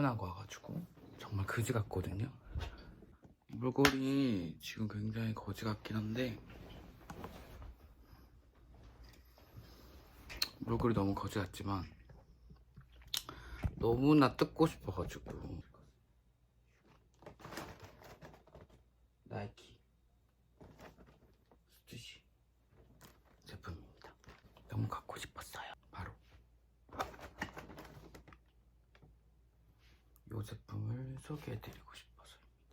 출근하고 와가지고 정말 그지 같거든요. 몰골이 지금 굉장히 거지 같긴 한데 몰골이 너무 거지 같지만 너무나 뜯고 싶어가지고 나이키 스투시 제품입니다. 너무 갖고 싶었어요. 바로 이 제품을 소개해드리고 싶어서입니다.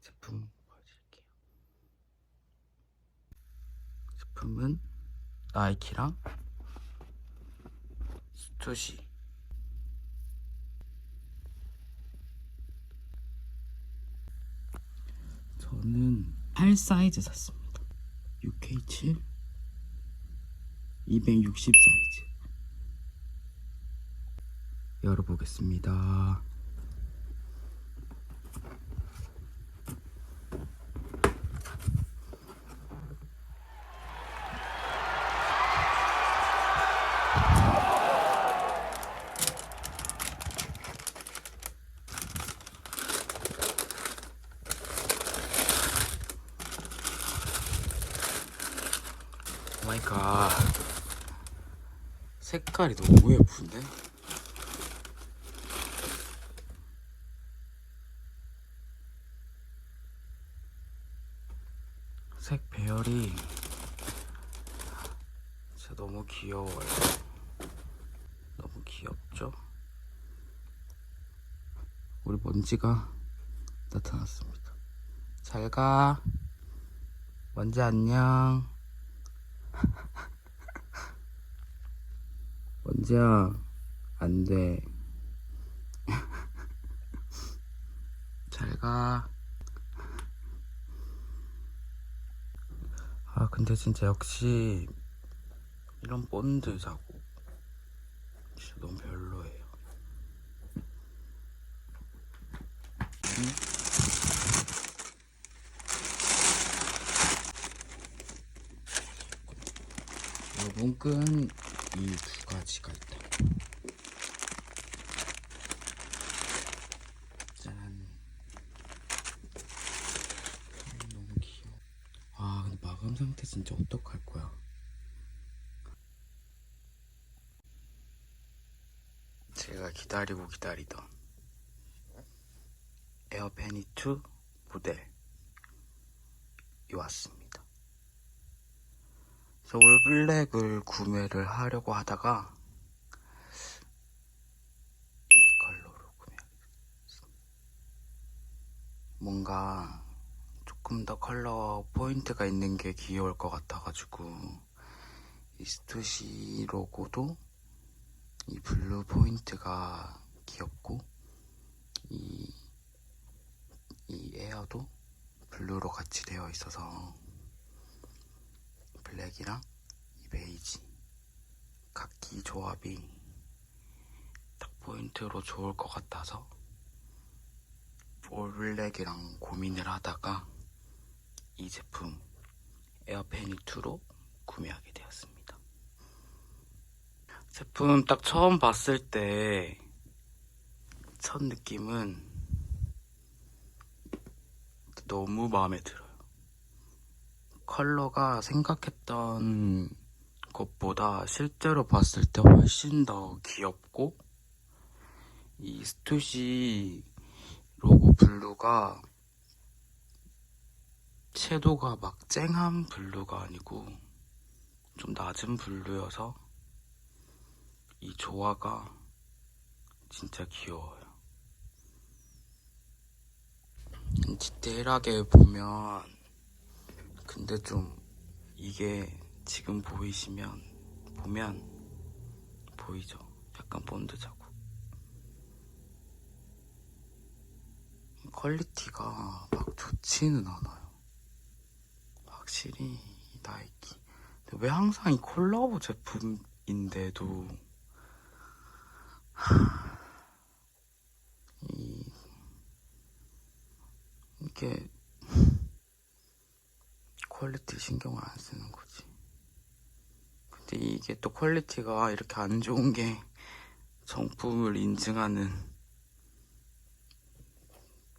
제품 보여드릴게요. 제품은 나이키랑 스투시 저는 8 사이즈 샀습니다. UK7 260 사이즈 열어보겠습니다. 오마이갓 색깔이 너무 예쁜데? 색 배열이 진짜 너무 귀여워요. 너무 귀엽죠? 우리 먼지가 나타났습니다. 잘 가. 먼지 안녕. 먼지야 안 돼. 잘 가 아 근데 진짜 역시 이런 본드 자국 진짜 너무 별로예요 응? 요 문끈 이 두 가지가 있다. 짠. 음, 너무 귀여워. 아, 근데 마감 상태 진짜 어떡할 거야? 제가 기다리고 기다리던 에어페니2 모델이 왔습니다. 서울 블랙을 구매를 하려고 하다가 이 컬러로 구매하게 됐습니다. 뭔가 조금 더 컬러 포인트가 있는 게 귀여울 것 같아가지고 이 스투시 로고도 이 블루 포인트가 귀엽고 이, 이 에어도 블루로 같이 되어 있어서 블랙이랑 이 베이지 각기 조합이 딱 포인트로 좋을 것 같아서 올 블랙이랑 고민을 하다가 이 제품 에어페니2로 구매하게 되었습니다. 제품 딱 처음 봤을 때 첫 느낌은 너무 마음에 들어요. 컬러가 생각했던 것보다 실제로 봤을 때 훨씬 더 귀엽고 이 스투시 로고 블루가 섀도가 막 쨍한 블루가 아니고 좀 낮은 블루여서 이 조화가 진짜 귀여워요. 디테일하게 보면 근데 좀 이게 지금 보이시면 보면 보이죠? 약간 본드 자국. 퀄리티가 막 좋지는 않아 요. 확실히 이 나이키. 왜 항상 이 콜라보 제품인데도 하... 이 이게 퀄리티 신경을 안 쓰는 거지. 근데 이게 또 퀄리티가 이렇게 안 좋은 게 정품을 인증하는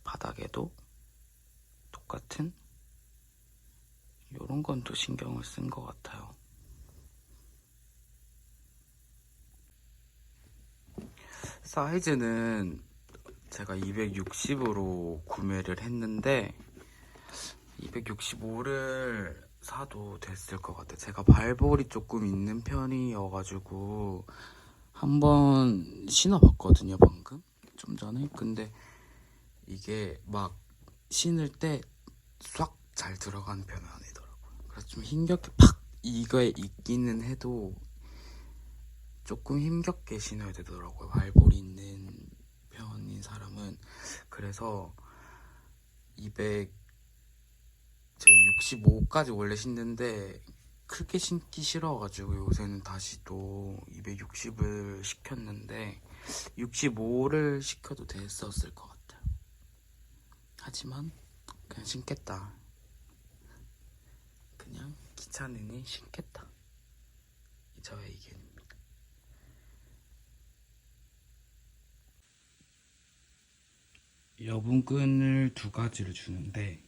바닥에도 똑같은 요런 건 또 신경을 쓴 것 같아요. 사이즈는 제가 260으로 구매를 했는데 265를 사도 됐을 것 같아요. 제가 발볼이 조금 있는 편이어가지고 한번 신어봤거든요, 방금 좀 전에. 근데 이게 막 신을 때 싹 잘 들어가는 편은 아니더라고요. 좀 힘겹게 팍 이거에 있기는 해도 조금 힘겹게 신어야 되더라고요. 발볼이 있는 편인 사람은 그래서 200 제 65까지 원래 신는데 크게 신기 싫어가지고 요새는 다시 또 260을 시켰는데 65를 시켜도 됐었을 것 같아요. 하지만 그냥 신겠다. 그냥 귀찮으니 신겠다. 이 저의 의견입니다. 여분끈을 두 가지를 주는데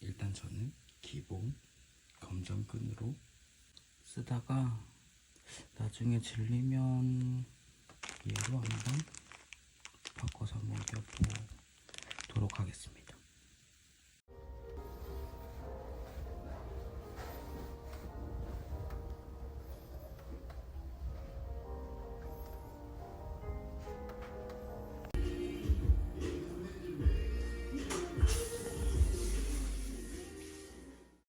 일단 저는 기본 검정끈으로 쓰다가 나중에 질리면 얘로 한번 바꿔서 한번